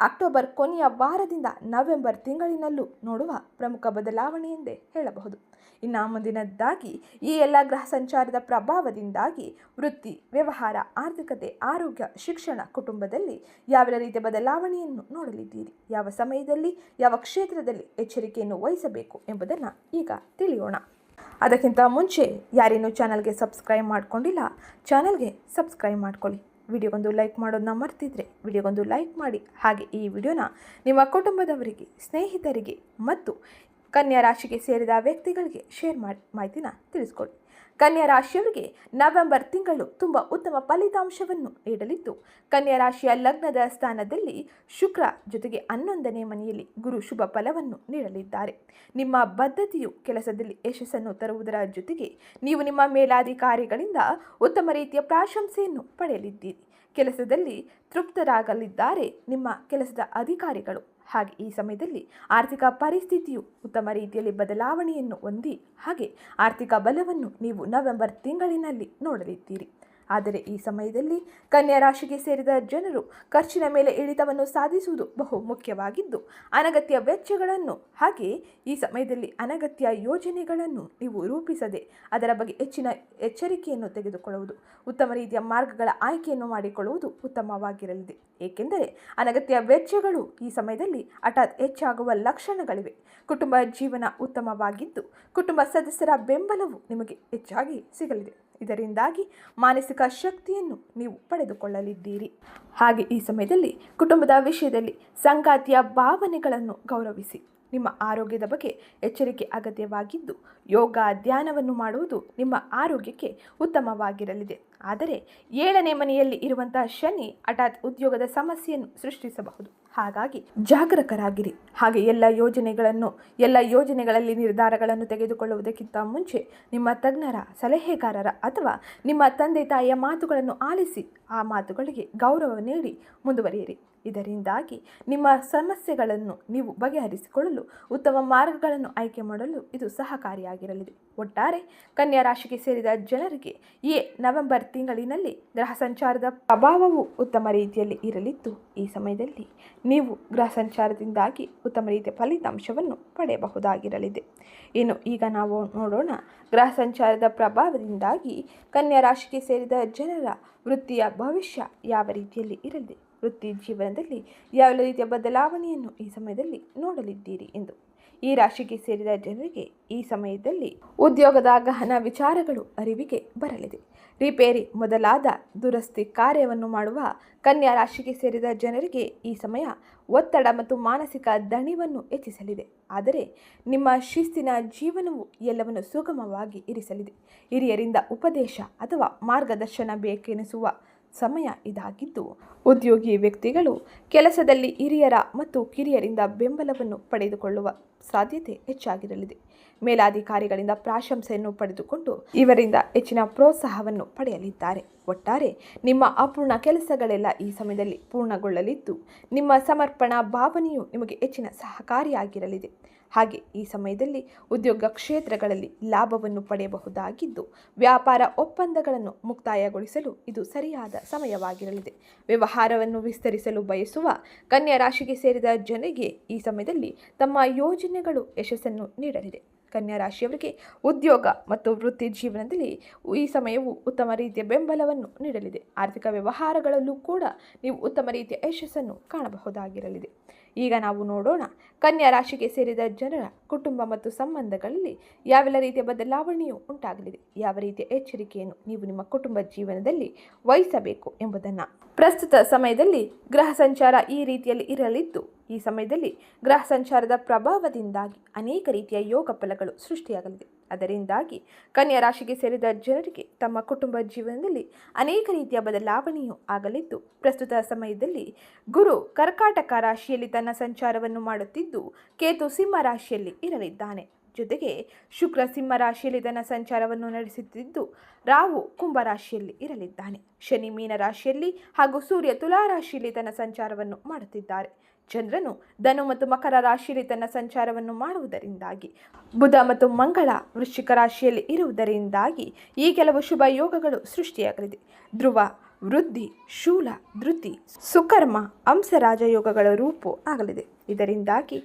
ಅಕ್ಟೋಬರ್ ಕೊನೆಯ ವಾರದಿಂದ ನವೆಂಬರ್ ತಿಂಗಳಿನಲ್ಲೂ ನೋಡುವ ಪ್ರಮುಖ ಬದಲಾವಣೆ ಎಂದೇ ಹೇಳಬಹುದು. ಇನ್ನು ಮುಂದಿನದ್ದಾಗಿ ಈ ಎಲ್ಲ ಗ್ರಹ ಸಂಚಾರದ ಪ್ರಭಾವದಿಂದಾಗಿ ವೃತ್ತಿ, ವ್ಯವಹಾರ, ಆರ್ಥಿಕತೆ, ಆರೋಗ್ಯ, ಶಿಕ್ಷಣ ಕುಟುಂಬದಲ್ಲಿ ಯಾವೆಲ್ಲ ರೀತಿಯ ಬದಲಾವಣೆಯನ್ನು ನೋಡಲಿದ್ದೀರಿ? ಯಾವ ಸಮಯದಲ್ಲಿ, ಯಾವ ಕ್ಷೇತ್ರದಲ್ಲಿ ಎಚ್ಚರಿಕೆಯನ್ನು ವಹಿಸಬೇಕು ಎಂಬುದನ್ನು ಈಗ ತಿಳಿಯೋಣ. ಅದಕ್ಕಿಂತ ಮುಂಚೆ ಯಾರೇನೂ ಚಾನಲ್ಗೆ ಸಬ್ಸ್ಕ್ರೈಬ್ ಮಾಡಿಕೊಂಡಿಲ್ಲ, ಚಾನಲ್ಗೆ ಸಬ್ಸ್ಕ್ರೈಬ್ ಮಾಡ್ಕೊಳ್ಳಿ. ವಿಡಿಯೋಗೊಂದು ಲೈಕ್ ಮಾಡೋದನ್ನ ಮರ್ತಿದ್ರೆ ವಿಡಿಯೋಗೊಂದು ಲೈಕ್ ಮಾಡಿ. ಹಾಗೆ ಈ ವಿಡಿಯೋನ ನಿಮ್ಮ ಕುಟುಂಬದವರಿಗೆ ಸ್ನೇಹಿತರಿಗೆ ಮತ್ತು ಕನ್ಯಾ ರಾಶಿಗೆ ಸೇರಿದ ವ್ಯಕ್ತಿಗಳಿಗೆ ಶೇರ್ ಮಾಡಿ ಮಾಹಿತಿನ ತಿಳಿಸ್ಕೊಳ್ಳಿ ಕನ್ಯಾ ರಾಶಿಯವರಿಗೆ ನವೆಂಬರ್ ತಿಂಗಳು ತುಂಬ ಉತ್ತಮ ಫಲಿತಾಂಶವನ್ನು ನೀಡಲಿದ್ದು, ಕನ್ಯಾ ರಾಶಿಯ ಲಗ್ನದ ಸ್ಥಾನದಲ್ಲಿ ಶುಕ್ರ ಜೊತೆಗೆ ಹನ್ನೊಂದನೇ ಮನೆಯಲ್ಲಿ ಗುರು ಶುಭ ಫಲವನ್ನು ನೀಡಲಿದ್ದಾರೆ. ನಿಮ್ಮ ಬದ್ಧತೆಯು ಕೆಲಸದಲ್ಲಿ ಯಶಸ್ಸನ್ನು ತರುವುದರ ಜೊತೆಗೆ ನೀವು ನಿಮ್ಮ ಮೇಲಾಧಿಕಾರಿಗಳಿಂದ ಉತ್ತಮ ರೀತಿಯ ಪ್ರಾಶಂಸೆಯನ್ನು ಪಡೆಯಲಿದ್ದೀರಿ. ಕೆಲಸದಲ್ಲಿ ತೃಪ್ತರಾಗಲಿದ್ದಾರೆ ನಿಮ್ಮ ಕೆಲಸದ ಅಧಿಕಾರಿಗಳು. ಹಾಗೆ ಈ ಸಮಯದಲ್ಲಿ ಆರ್ಥಿಕ ಪರಿಸ್ಥಿತಿಯು ಉತ್ತಮ ರೀತಿಯಲ್ಲಿ ಬದಲಾವಣೆಯನ್ನು ಹೊಂದಿ ಹಾಗೆ ಆರ್ಥಿಕ ಬಲವನ್ನು ನೀವು ನವೆಂಬರ್ ತಿಂಗಳಿನಲ್ಲಿ ನೋಡಲಿದ್ದೀರಿ. ಆದರೆ ಈ ಸಮಯದಲ್ಲಿ ಕನ್ಯಾ ರಾಶಿಗೆ ಸೇರಿದ ಜನರು ಖರ್ಚಿನ ಮೇಲೆ ಇಳಿತವನ್ನು ಸಾಧಿಸುವುದು ಬಹು ಮುಖ್ಯವಾಗಿದ್ದು, ಅನಗತ್ಯ ವೆಚ್ಚಗಳನ್ನು ಹಾಗೆ ಈ ಸಮಯದಲ್ಲಿ ಅನಗತ್ಯ ಯೋಜನೆಗಳನ್ನು ನೀವು ರೂಪಿಸದೆ ಅದರ ಬಗ್ಗೆ ಹೆಚ್ಚಿನ ಎಚ್ಚರಿಕೆಯನ್ನು ತೆಗೆದುಕೊಳ್ಳುವುದು ಉತ್ತಮ ರೀತಿಯ ಮಾರ್ಗಗಳ ಆಯ್ಕೆಯನ್ನು ಮಾಡಿಕೊಳ್ಳುವುದು ಉತ್ತಮವಾಗಿರಲಿದೆ. ಏಕೆಂದರೆ ಅನಗತ್ಯ ವೆಚ್ಚಗಳು ಈ ಸಮಯದಲ್ಲಿ ಹಠಾತ್ ಹೆಚ್ಚಾಗುವ ಲಕ್ಷಣಗಳಿವೆ. ಕುಟುಂಬ ಜೀವನ ಉತ್ತಮವಾಗಿದ್ದು, ಕುಟುಂಬ ಸದಸ್ಯರ ಬೆಂಬಲವು ನಿಮಗೆ ಹೆಚ್ಚಾಗಿ ಸಿಗಲಿದೆ. ಇದರಿಂದಾಗಿ ಮಾನಸಿಕ ಶಕ್ತಿಯನ್ನು ನೀವು ಪಡೆದುಕೊಳ್ಳಲಿದ್ದೀರಿ. ಹಾಗೆ ಈ ಸಮಯದಲ್ಲಿ ಕುಟುಂಬದ ವಿಷಯದಲ್ಲಿ ಸಂಗಾತಿಯ ಭಾವನೆಗಳನ್ನು ಗೌರವಿಸಿ. ನಿಮ್ಮ ಆರೋಗ್ಯದ ಬಗ್ಗೆ ಎಚ್ಚರಿಕೆ ಅಗತ್ಯವಾಗಿದ್ದು, ಯೋಗ ಧ್ಯಾನವನ್ನು ಮಾಡುವುದು ನಿಮ್ಮ ಆರೋಗ್ಯಕ್ಕೆ ಉತ್ತಮವಾಗಿರಲಿದೆ. ಆದರೆ ಏಳನೇ ಮನೆಯಲ್ಲಿ ಇರುವಂತಹ ಶನಿ ಹಠಾತ್ ಉದ್ಯೋಗದ ಸಮಸ್ಯೆಯನ್ನು ಸೃಷ್ಟಿಸಬಹುದು. ಹಾಗಾಗಿ ಜಾಗರೂಕರಾಗಿರಿ. ಹಾಗೆ ಎಲ್ಲ ಯೋಜನೆಗಳನ್ನು, ಎಲ್ಲ ಯೋಜನೆಗಳಲ್ಲಿ ನಿರ್ಧಾರಗಳನ್ನು ತೆಗೆದುಕೊಳ್ಳುವುದಕ್ಕಿಂತ ಮುಂಚೆ ನಿಮ್ಮ ತಜ್ಞರ, ಸಲಹೆಗಾರರ ಅಥವಾ ನಿಮ್ಮ ತಂದೆ ತಾಯಿಯ ಮಾತುಗಳನ್ನು ಆಲಿಸಿ ಆ ಮಾತುಗಳಿಗೆ ಗೌರವ ನೀಡಿ ಮುಂದುವರಿಯಿರಿ. ಇದರಿಂದಾಗಿ ನಿಮ್ಮ ಸಮಸ್ಯೆಗಳನ್ನು ನೀವು ಬಗೆಹರಿಸಿಕೊಳ್ಳಲು ಉತ್ತಮ ಮಾರ್ಗಗಳನ್ನು ಆಯ್ಕೆ ಮಾಡಲು ಇದು ಸಹಕಾರಿಯಾಗಿರಲಿದೆ. ಒಟ್ಟಾರೆ, ಕನ್ಯಾ ರಾಶಿಗೆ ಸೇರಿದ ಜನರಿಗೆ ಈ ನವೆಂಬರ್ ತಿಂಗಳಿನಲ್ಲಿ ಗ್ರಹ ಸಂಚಾರದ ಪ್ರಭಾವವು ಉತ್ತಮ ರೀತಿಯಲ್ಲಿ ಇರಲಿದ್ದು, ಈ ಸಮಯದಲ್ಲಿ ನೀವು ಗ್ರಹ ಸಂಚಾರದಿಂದಾಗಿ ಉತ್ತಮ ರೀತಿಯ ಫಲಿತಾಂಶವನ್ನು ಪಡೆಯಬಹುದಾಗಿರಲಿದೆ. ಇನ್ನು ಈಗ ನಾವು ನೋಡೋಣ ಗ್ರಹ ಸಂಚಾರದ ಪ್ರಭಾವದಿಂದಾಗಿ ಕನ್ಯಾ ರಾಶಿಗೆ ಸೇರಿದ ಜನರ ವೃತ್ತಿಯ ಭವಿಷ್ಯ ಯಾವ ರೀತಿಯಲ್ಲಿ ಇರಲಿದೆ. ವೃತ್ತಿ ಜೀವನದಲ್ಲಿ ಯಾವ ರೀತಿಯ ಬದಲಾವಣೆಯನ್ನು ಈ ಸಮಯದಲ್ಲಿ ನೋಡಲಿದ್ದೀರಿ ಎಂದು. ಈ ರಾಶಿಗೆ ಸೇರಿದ ಜನರಿಗೆ ಈ ಸಮಯದಲ್ಲಿ ಉದ್ಯೋಗದ ಗಹನ ವಿಚಾರಗಳು ಅರಿವಿಗೆ ಬರಲಿದೆ. ರಿಪೇರಿ ಮೊದಲಾದ ದುರಸ್ತಿ ಕಾರ್ಯವನ್ನು ಮಾಡುವ ಕನ್ಯಾ ರಾಶಿಗೆ ಸೇರಿದ ಜನರಿಗೆ ಈ ಸಮಯ ಒತ್ತಡ ಮತ್ತು ಮಾನಸಿಕ ದಣಿವನ್ನು ಹೆಚ್ಚಿಸಲಿದೆ. ಆದರೆ ನಿಮ್ಮ ಶಿಸ್ತಿನ ಜೀವನವು ಎಲ್ಲವನ್ನು ಸುಗಮವಾಗಿ ಇರಿಸಲಿದೆ. ಹಿರಿಯರಿಂದ ಉಪದೇಶ ಅಥವಾ ಮಾರ್ಗದರ್ಶನ ಬೇಕೆನಿಸುವ ಸಮಯ ಇದಾಗಿದ್ದು, ಉದ್ಯೋಗಿ ವ್ಯಕ್ತಿಗಳು ಕೆಲಸದಲ್ಲಿ ಹಿರಿಯರ ಮತ್ತು ಕಿರಿಯರಿಂದ ಬೆಂಬಲವನ್ನು ಪಡೆದುಕೊಳ್ಳುವ ಸಾಧ್ಯತೆ ಹೆಚ್ಚಾಗಿರಲಿದೆ. ಮೇಲಾಧಿಕಾರಿಗಳಿಂದ ಪ್ರಾಶಂಸೆಯನ್ನು ಪಡೆದುಕೊಂಡು ಇವರಿಂದ ಹೆಚ್ಚಿನ ಪ್ರೋತ್ಸಾಹವನ್ನು ಪಡೆಯಲಿದ್ದಾರೆ. ಒಟ್ಟಾರೆ, ನಿಮ್ಮ ಅಪೂರ್ಣ ಕೆಲಸಗಳೆಲ್ಲ ಈ ಸಮಯದಲ್ಲಿ ಪೂರ್ಣಗೊಳ್ಳಲಿದ್ದು, ನಿಮ್ಮ ಸಮರ್ಪಣಾ ಭಾವನೆಯು ನಿಮಗೆ ಹೆಚ್ಚಿನ ಸಹಕಾರಿಯಾಗಿರಲಿದೆ. ಹಾಗೆ ಈ ಸಮಯದಲ್ಲಿ ಉದ್ಯೋಗ ಕ್ಷೇತ್ರಗಳಲ್ಲಿ ಲಾಭವನ್ನು ಪಡೆಯಬಹುದಾಗಿದ್ದು, ವ್ಯಾಪಾರ ಒಪ್ಪಂದಗಳನ್ನು ಮುಕ್ತಾಯಗೊಳಿಸಲು ಇದು ಸರಿಯಾದ ಸಮಯವಾಗಿರಲಿದೆ. ವ್ಯವಹಾರವನ್ನು ವಿಸ್ತರಿಸಲು ಬಯಸುವ ಕನ್ಯಾ ರಾಶಿಗೆ ಸೇರಿದ ಜನರಿಗೆ ಈ ಸಮಯದಲ್ಲಿ ತಮ್ಮ ಯೋಜನೆಗಳು ಯಶಸ್ಸನ್ನು ನೀಡಲಿದೆ. ಕನ್ಯಾ ರಾಶಿಯವರಿಗೆ ಉದ್ಯೋಗ ಮತ್ತು ವೃತ್ತಿ ಜೀವನದಲ್ಲಿ ಈ ಸಮಯವು ಉತ್ತಮ ರೀತಿಯ ಬೆಂಬಲವನ್ನು ನೀಡಲಿದೆ. ಆರ್ಥಿಕ ವ್ಯವಹಾರಗಳಲ್ಲೂ ಕೂಡ ನೀವು ಉತ್ತಮ ರೀತಿಯ ಯಶಸ್ಸನ್ನು ಕಾಣಬಹುದಾಗಿರಲಿದೆ. ಈಗ ನಾವು ನೋಡೋಣ ಕನ್ಯಾ ರಾಶಿಗೆ ಸೇರಿದ ಜನರ ಕುಟುಂಬ ಮತ್ತು ಸಂಬಂಧಗಳಲ್ಲಿ ಯಾವೆಲ್ಲ ರೀತಿಯ ಬದಲಾವಣೆಯು ಉಂಟಾಗಲಿದೆ? ಯಾವ ರೀತಿಯ ಎಚ್ಚರಿಕೆಯನ್ನು ನೀವು ನಿಮ್ಮ ಕುಟುಂಬ ಜೀವನದಲ್ಲಿ ವಹಿಸಬೇಕು ಎಂಬುದನ್ನು. ಪ್ರಸ್ತುತ ಸಮಯದಲ್ಲಿ ಗ್ರಹ ಸಂಚಾರ ಈ ರೀತಿಯಲ್ಲಿ ಇರಲಿದ್ದು ಈ ಸಮಯದಲ್ಲಿ ಗ್ರಹ ಸಂಚಾರದ ಪ್ರಭಾವದಿಂದಾಗಿ ಅನೇಕ ರೀತಿಯ ಯೋಗ ಫಲಗಳು ಸೃಷ್ಟಿಯಾಗಲಿದೆ. ಅದರಿಂದಾಗಿ ಕನ್ಯಾ ರಾಶಿಗೆ ಸೇರಿದ ಜನರಿಗೆ ತಮ್ಮ ಕುಟುಂಬ ಜೀವನದಲ್ಲಿ ಅನೇಕ ರೀತಿಯ ಬದಲಾವಣೆಯು ಆಗಲಿದ್ದು, ಪ್ರಸ್ತುತ ಸಮಯದಲ್ಲಿ ಗುರು ಕರ್ಕಾಟಕ ರಾಶಿಯಲ್ಲಿ ತನ್ನ ಸಂಚಾರವನ್ನು ಮಾಡುತ್ತಿದ್ದು, ಕೇತು ಸಿಂಹ ರಾಶಿಯಲ್ಲಿ ಇರಲಿದ್ದಾನೆ. ಜೊತೆಗೆ ಶುಕ್ರ ಸಿಂಹ ರಾಶಿಯಲ್ಲಿ ತನ್ನ ಸಂಚಾರವನ್ನು ನಡೆಸುತ್ತಿದ್ದು, ರಾಹು ಕುಂಭ ರಾಶಿಯಲ್ಲಿ ಇರಲಿದ್ದಾನೆ. ಶನಿ ಮೀನ ರಾಶಿಯಲ್ಲಿ ಹಾಗೂ ಸೂರ್ಯ ತುಲಾ ರಾಶಿಯಲ್ಲಿ ತನ್ನ ಸಂಚಾರವನ್ನು ಮಾಡುತ್ತಿದ್ದಾರೆ. ಚಂದ್ರನು ಧನು ಮತ್ತು ಮಕರ ರಾಶಿಯಲ್ಲಿ ತನ್ನ ಸಂಚಾರವನ್ನು ಮಾಡುವುದರಿಂದಾಗಿ, ಬುಧ ಮತ್ತು ಮಂಗಳ ವೃಶ್ಚಿಕ ರಾಶಿಯಲ್ಲಿ ಇರುವುದರಿಂದಾಗಿ ಈ ಕೆಲವು ಶುಭ ಯೋಗಗಳು ಸೃಷ್ಟಿಯಾಗಲಿದೆ. ಧ್ರುವ, ವೃದ್ಧಿ, ಶೂಲ, ಧೃತಿ, ಸುಕರ್ಮ ಅಂಸರಾಜ ಯೋಗಗಳ ರೂಪು ಆಗಲಿದೆ. ಇದರಿಂದಾಗಿ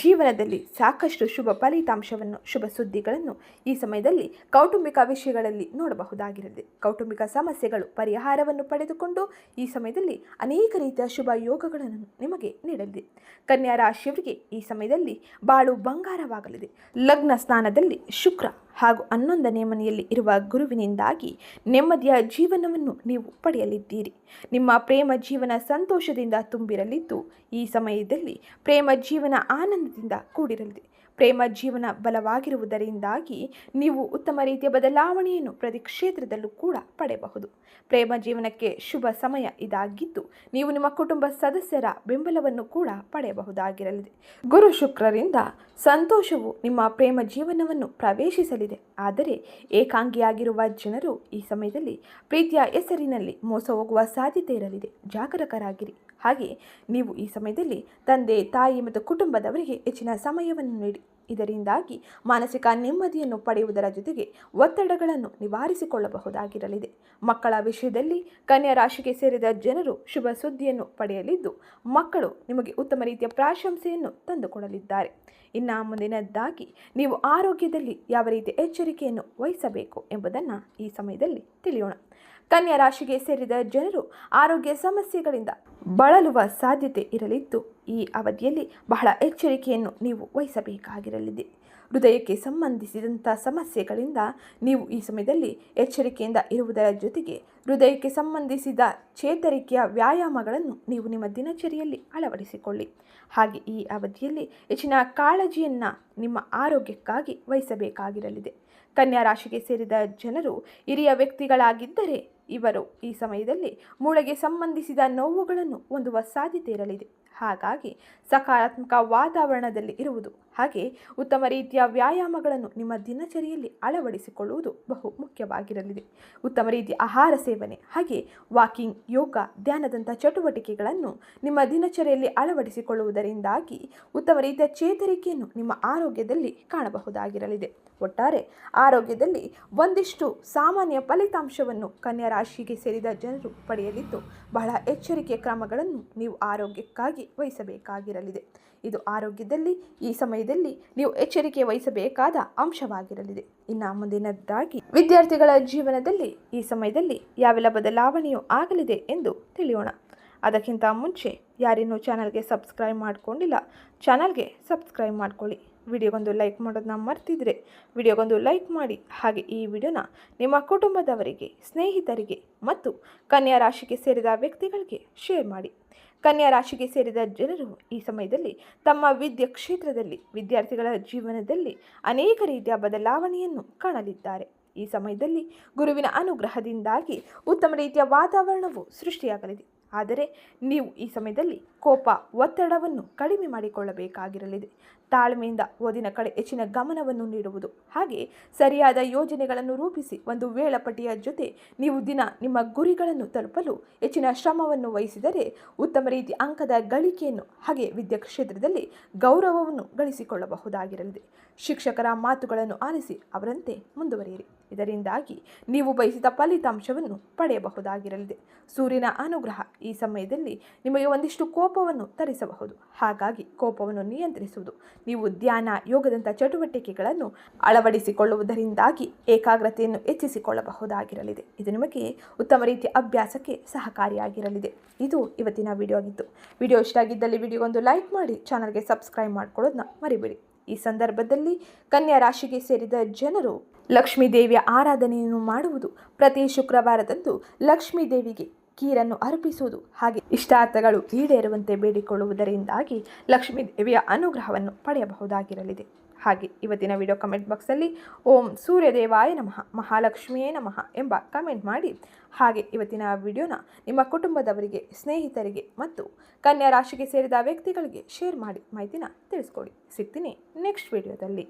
ಜೀವನದಲ್ಲಿ ಸಾಕಷ್ಟು ಶುಭ ಫಲಿತಾಂಶವನ್ನು, ಶುಭ ಸುದ್ದಿಗಳನ್ನು ಈ ಸಮಯದಲ್ಲಿ ಕೌಟುಂಬಿಕ ವಿಷಯಗಳಲ್ಲಿ ನೋಡಬಹುದಾಗಿರಲಿದೆ ಕೌಟುಂಬಿಕ ಸಮಸ್ಯೆಗಳು, ಪರಿಹಾರವನ್ನು ಪಡೆದುಕೊಂಡು ಈ ಸಮಯದಲ್ಲಿ ಅನೇಕ ರೀತಿಯ ಶುಭ ಯೋಗಗಳನ್ನು ನಿಮಗೆ ನೀಡಲಿದೆ ಕನ್ಯಾ ರಾಶಿಯವರಿಗೆ ಈ ಸಮಯದಲ್ಲಿ ಬಾಳು ಬಂಗಾರವಾಗಲಿದೆ. ಲಗ್ನ ಸ್ಥಾನದಲ್ಲಿ ಶುಕ್ರ ಹಾಗೂ ಹನ್ನೊಂದನೇ ಮನೆಯಲ್ಲಿ ಇರುವ ಗುರುವಿನಿಂದಾಗಿ ನೆಮ್ಮದಿಯ ಜೀವನವನ್ನು ನೀವು ಪಡೆಯಲಿದ್ದೀರಿ. ನಿಮ್ಮ ಪ್ರೇಮ ಜೀವನ ಸಂತೋಷದಿಂದ ತುಂಬಿರಲಿದ್ದು ಈ ಸಮಯದಲ್ಲಿ ಪ್ರೇಮ ಜೀವನ ಆನಂದದಿಂದ ಕೂಡಿರಲಿದೆ ಪ್ರೇಮ ಜೀವನ ಬಲವಾಗಿರುವುದರಿಂದಾಗಿ ನೀವು ಉತ್ತಮ ರೀತಿಯ ಬದಲಾವಣೆಯನ್ನು ಪ್ರತಿ ಕ್ಷೇತ್ರದಲ್ಲೂ ಕೂಡ ಪಡೆಯಬಹುದು. ಪ್ರೇಮ ಜೀವನಕ್ಕೆ ಶುಭ ಸಮಯ ಇದಾಗಿದ್ದು, ನೀವು ನಿಮ್ಮ ಕುಟುಂಬ ಸದಸ್ಯರ ಬೆಂಬಲವನ್ನು ಕೂಡ ಪಡೆಯಬಹುದಾಗಿರಲಿದೆ ಗುರು ಶುಕ್ರರಿಂದ ಸಂತೋಷವು ನಿಮ್ಮ ಪ್ರೇಮ ಜೀವನವನ್ನು ಪ್ರವೇಶಿಸಲಿದೆ. ಆದರೆ ಏಕಾಂಗಿಯಾಗಿರುವ ಜನರು ಈ ಸಮಯದಲ್ಲಿ ಪ್ರೀತಿಯ ಹೆಸರಿನಲ್ಲಿ ಮೋಸ ಹೋಗುವ ಸಾಧ್ಯತೆ ಇರಲಿದೆ. ಜಾಗರೂಕರಾಗಿರಿ. ಹಾಗೆ ನೀವು ಈ ಸಮಯದಲ್ಲಿ ತಂದೆ, ತಾಯಿ ಮತ್ತು ಕುಟುಂಬದವರಿಗೆ ಹೆಚ್ಚಿನ ಸಮಯವನ್ನು ನೀಡಿ. ಇದರಿಂದಾಗಿ ಮಾನಸಿಕ ನೆಮ್ಮದಿಯನ್ನು ಪಡೆಯುವುದರ ಜೊತೆಗೆ ಒತ್ತಡಗಳನ್ನು ನಿವಾರಿಸಿಕೊಳ್ಳಬಹುದಾಗಿರಲಿದೆ. ಮಕ್ಕಳ ವಿಷಯದಲ್ಲಿ ಕನ್ಯಾ ರಾಶಿಗೆ ಸೇರಿದ ಜನರು ಶುಭ ಸುದ್ದಿಯನ್ನು ಪಡೆಯಲಿದ್ದು, ಮಕ್ಕಳು ನಿಮಗೆ ಉತ್ತಮ ರೀತಿಯ ಪ್ರಾಶಂಸೆಯನ್ನು ತಂದುಕೊಡಲಿದ್ದಾರೆ. ಇನ್ನು ಮುಂದಿನದ್ದಾಗಿ ನೀವು ಆರೋಗ್ಯದಲ್ಲಿ ಯಾವ ರೀತಿಯ ಎಚ್ಚರಿಕೆಯನ್ನು ವಹಿಸಬೇಕು ಎಂಬುದನ್ನು ಈ ಸಮಯದಲ್ಲಿ ತಿಳಿಯೋಣ. ಕನ್ಯಾ ರಾಶಿಗೆ ಸೇರಿದ ಜನರು ಆರೋಗ್ಯ ಸಮಸ್ಯೆಗಳಿಂದ ಬಳಲುವ ಸಾಧ್ಯತೆ ಇರಲಿದ್ದು, ಈ ಅವಧಿಯಲ್ಲಿ ಬಹಳ ಎಚ್ಚರಿಕೆಯನ್ನು ನೀವು ವಹಿಸಬೇಕಾಗಿರಲಿದೆ. ಹೃದಯಕ್ಕೆ ಸಂಬಂಧಿಸಿದಂಥ ಸಮಸ್ಯೆಗಳಿಂದ ನೀವು ಈ ಸಮಯದಲ್ಲಿ ಎಚ್ಚರಿಕೆಯಿಂದ ಇರುವುದರ ಜೊತೆಗೆ ಹೃದಯಕ್ಕೆ ಸಂಬಂಧಿಸಿದ ಚೇತರಿಕೆಯ ವ್ಯಾಯಾಮಗಳನ್ನು ನೀವು ನಿಮ್ಮ ದಿನಚರಿಯಲ್ಲಿ ಅಳವಡಿಸಿಕೊಳ್ಳಿ. ಹಾಗೆ ಈ ಅವಧಿಯಲ್ಲಿ ಹೆಚ್ಚಿನ ಕಾಳಜಿಯನ್ನು ನಿಮ್ಮ ಆರೋಗ್ಯಕ್ಕಾಗಿ ವಹಿಸಬೇಕಾಗಿರಲಿದೆ. ಕನ್ಯಾ ರಾಶಿಗೆ ಸೇರಿದ ಜನರು ಹಿರಿಯ ವ್ಯಕ್ತಿಗಳಾಗಿದ್ದರೆ ಇವರು ಈ ಸಮಯದಲ್ಲಿ ಮೂಳೆಗೆ ಸಂಬಂಧಿಸಿದ ನೋವುಗಳನ್ನು ಹೊಂದುವ ಸಾಧ್ಯತೆ ಇರಲಿದೆ. ಹಾಗಾಗಿ ಸಕಾರಾತ್ಮಕ ವಾತಾವರಣದಲ್ಲಿ ಇರುವುದು ಹಾಗೆ ಉತ್ತಮ ರೀತಿಯ ವ್ಯಾಯಾಮಗಳನ್ನು ನಿಮ್ಮ ದಿನಚರಿಯಲ್ಲಿ ಅಳವಡಿಸಿಕೊಳ್ಳುವುದು ಬಹು ಮುಖ್ಯವಾಗಿರಲಿದೆ. ಉತ್ತಮ ರೀತಿಯ ಆಹಾರ ಸೇವನೆ ಹಾಗೆ ವಾಕಿಂಗ್, ಯೋಗ, ಧ್ಯಾನದಂಥ ಚಟುವಟಿಕೆಗಳನ್ನು ನಿಮ್ಮ ದಿನಚರಿಯಲ್ಲಿ ಅಳವಡಿಸಿಕೊಳ್ಳುವುದರಿಂದಾಗಿ ಉತ್ತಮ ರೀತಿಯ ಚೇತರಿಕೆಯನ್ನು ನಿಮ್ಮ ಆರೋಗ್ಯದಲ್ಲಿ ಕಾಣಬಹುದಾಗಿರಲಿದೆ. ಒಟ್ಟಾರೆ ಆರೋಗ್ಯದಲ್ಲಿ ಒಂದಿಷ್ಟು ಸಾಮಾನ್ಯ ಫಲಿತಾಂಶವನ್ನು ಕನ್ಯಾ ರಾಶಿಗೆ ಸೇರಿದ ಜನರು ಪಡೆಯಲಿದ್ದು ಬಹಳ ಎಚ್ಚರಿಕೆ ಕ್ರಮಗಳನ್ನು ನೀವು ಆರೋಗ್ಯಕ್ಕಾಗಿ ವಹಿಸಬೇಕಾಗಿರಲಿದೆ. ಇದು ಆರೋಗ್ಯದಲ್ಲಿ, ಈ ಸಮಯದಲ್ಲಿ ನೀವು ಎಚ್ಚರಿಕೆ ವಹಿಸಬೇಕಾದ ಅಂಶವಾಗಿರಲಿದೆ. ಇನ್ನು ಮುಂದಿನದ್ದಾಗಿ ವಿದ್ಯಾರ್ಥಿಗಳ ಜೀವನದಲ್ಲಿ ಈ ಸಮಯದಲ್ಲಿ ಯಾವೆಲ್ಲ ಬದಲಾವಣೆಯೂ ಆಗಲಿದೆ ಎಂದು ತಿಳಿಯೋಣ. ಅದಕ್ಕಿಂತ ಮುಂಚೆ, ಯಾರಿನ್ನೂ ಚಾನಲ್ಗೆ ಸಬ್ಸ್ಕ್ರೈಬ್ ಮಾಡಿಕೊಂಡಿಲ್ಲ, ಚಾನಲ್ಗೆ ಸಬ್ಸ್ಕ್ರೈಬ್ ಮಾಡ್ಕೊಳ್ಳಿ. ವಿಡಿಯೋಗೊಂದು ಲೈಕ್ ಮಾಡೋದನ್ನ ಮರ್ತಿದ್ರೆ, ವಿಡಿಯೋಗೊಂದು ಲೈಕ್ ಮಾಡಿ. ಹಾಗೆ ಈ ವಿಡಿಯೋನ ನಿಮ್ಮ ಕುಟುಂಬದವರಿಗೆ, ಸ್ನೇಹಿತರಿಗೆ ಮತ್ತು ಕನ್ಯಾ ರಾಶಿಗೆ ಸೇರಿದ ವ್ಯಕ್ತಿಗಳಿಗೆ ಶೇರ್ ಮಾಡಿ. ಕನ್ಯಾ ರಾಶಿಗೆ ಸೇರಿದ ಜನರು ಈ ಸಮಯದಲ್ಲಿ ತಮ್ಮ ವಿದ್ಯಾ ಕ್ಷೇತ್ರದಲ್ಲಿ, ವಿದ್ಯಾರ್ಥಿಗಳ ಜೀವನದಲ್ಲಿ ಅನೇಕ ರೀತಿಯ ಬದಲಾವಣೆಯನ್ನು ಕಾಣಲಿದ್ದಾರೆ. ಈ ಸಮಯದಲ್ಲಿ ಗುರುವಿನ ಅನುಗ್ರಹದಿಂದಾಗಿ ಉತ್ತಮ ರೀತಿಯ ವಾತಾವರಣವು ಸೃಷ್ಟಿಯಾಗಲಿದೆ. ಆದರೆ, ನೀವು ಈ ಸಮಯದಲ್ಲಿ ಕೋಪ, ಒತ್ತಡವನ್ನು ಕಡಿಮೆ ಮಾಡಿಕೊಳ್ಳಬೇಕಾಗಿರಲಿದೆ. ತಾಳ್ಮೆಯಿಂದ ಓದಿನ ಕಡೆ ಹೆಚ್ಚಿನ ಗಮನವನ್ನು ನೀಡುವುದು. ಹಾಗೆ ಸರಿಯಾದ ಯೋಜನೆಗಳನ್ನು ರೂಪಿಸಿ ಒಂದು ವೇಳಾಪಟ್ಟಿಯ ಜೊತೆ ನೀವು ದಿನ ನಿಮ್ಮ ಗುರಿಗಳನ್ನು ತಲುಪಲು ಹೆಚ್ಚಿನ ಶ್ರಮವನ್ನು ವಹಿಸಿದರೆ ಉತ್ತಮ ರೀತಿ ಅಂಕದ ಗಳಿಕೆಯನ್ನು ಹಾಗೆ ವಿದ್ಯಾ ಕ್ಷೇತ್ರದಲ್ಲಿ ಗೌರವವನ್ನು ಗಳಿಸಿಕೊಳ್ಳಬಹುದಾಗಿರಲಿದೆ. ಶಿಕ್ಷಕರ ಮಾತುಗಳನ್ನು ಆಲಿಸಿ ಅವರಂತೆ ಮುಂದುವರಿಯಿರಿ. ಇದರಿಂದಾಗಿ ನೀವು ಬಯಸಿದ ಫಲಿತಾಂಶವನ್ನು ಪಡೆಯಬಹುದಾಗಿರಲಿದೆ. ಸೂರ್ಯನ ಅನುಗ್ರಹ ಈ ಸಮಯದಲ್ಲಿ ನಿಮಗೆ ಒಂದಿಷ್ಟು ಕೋಪವನ್ನು ತರಿಸಬಹುದು. ಹಾಗಾಗಿ ಕೋಪವನ್ನು ನಿಯಂತ್ರಿಸುವುದು. ನೀವು ಧ್ಯಾನ, ಯೋಗದಂಥ ಚಟುವಟಿಕೆಗಳನ್ನು ಅಳವಡಿಸಿಕೊಳ್ಳುವುದರಿಂದಾಗಿ ಏಕಾಗ್ರತೆಯನ್ನು ಹೆಚ್ಚಿಸಿಕೊಳ್ಳಬಹುದಾಗಿರಲಿದೆ. ಇದು ನಿಮಗೆ ಉತ್ತಮ ರೀತಿಯ ಅಭ್ಯಾಸಕ್ಕೆ ಸಹಕಾರಿಯಾಗಿರಲಿದೆ. ಇದು ಇವತ್ತಿನ ವಿಡಿಯೋ ಆಗಿತ್ತು. ವಿಡಿಯೋ ಇಷ್ಟ ಆಗಿದ್ದಲ್ಲಿ ವಿಡಿಯೋಗೊಂದು ಲೈಕ್ ಮಾಡಿ, ಚಾನಲ್ಗೆ ಸಬ್ಸ್ಕ್ರೈಬ್ ಮಾಡ್ಕೊಳ್ಳೋದನ್ನ ಮರಿಬೇಡಿ. ಈ ಸಂದರ್ಭದಲ್ಲಿ ಕನ್ಯಾ ರಾಶಿಗೆ ಸೇರಿದ ಜನರು ಲಕ್ಷ್ಮೀ ದೇವಿಯ ಆರಾಧನೆಯನ್ನು ಮಾಡುವುದು ಪ್ರತಿ ಶುಕ್ರವಾರದಂದು ಲಕ್ಷ್ಮೀ ದೇವಿಗೆ ಕೀರನ್ನು ಅರ್ಪಿಸುವುದು ಹಾಗೆ ಇಷ್ಟಾರ್ಥಗಳು ಈಡೇರುವಂತೆ ಬೇಡಿಕೊಳ್ಳುವುದರಿಂದಾಗಿ ಲಕ್ಷ್ಮೀ ದೇವಿಯ ಅನುಗ್ರಹವನ್ನು ಪಡೆಯಬಹುದಾಗಿರಲಿದೆ. ಹಾಗೆ ಇವತ್ತಿನ ವಿಡಿಯೋ ಕಮೆಂಟ್ ಬಾಕ್ಸಲ್ಲಿ ಓಂ ಸೂರ್ಯದೇವಾಯ ನಮಃ, ಮಹಾಲಕ್ಷ್ಮಿಯೇ ನಮಃ ಎಂಬ ಕಮೆಂಟ್ ಮಾಡಿ. ಹಾಗೆ ಇವತ್ತಿನ ವಿಡಿಯೋನ ನಿಮ್ಮ ಕುಟುಂಬದವರಿಗೆ, ಸ್ನೇಹಿತರಿಗೆ ಮತ್ತು ಕನ್ಯಾ ರಾಶಿಗೆ ಸೇರಿದ ವ್ಯಕ್ತಿಗಳಿಗೆ ಶೇರ್ ಮಾಡಿ ಮಾಹಿತಿನ ತಿಳಿಸ್ಕೊಡಿ. ಸಿಗ್ತೀನಿ ನೆಕ್ಸ್ಟ್ ವಿಡಿಯೋದಲ್ಲಿ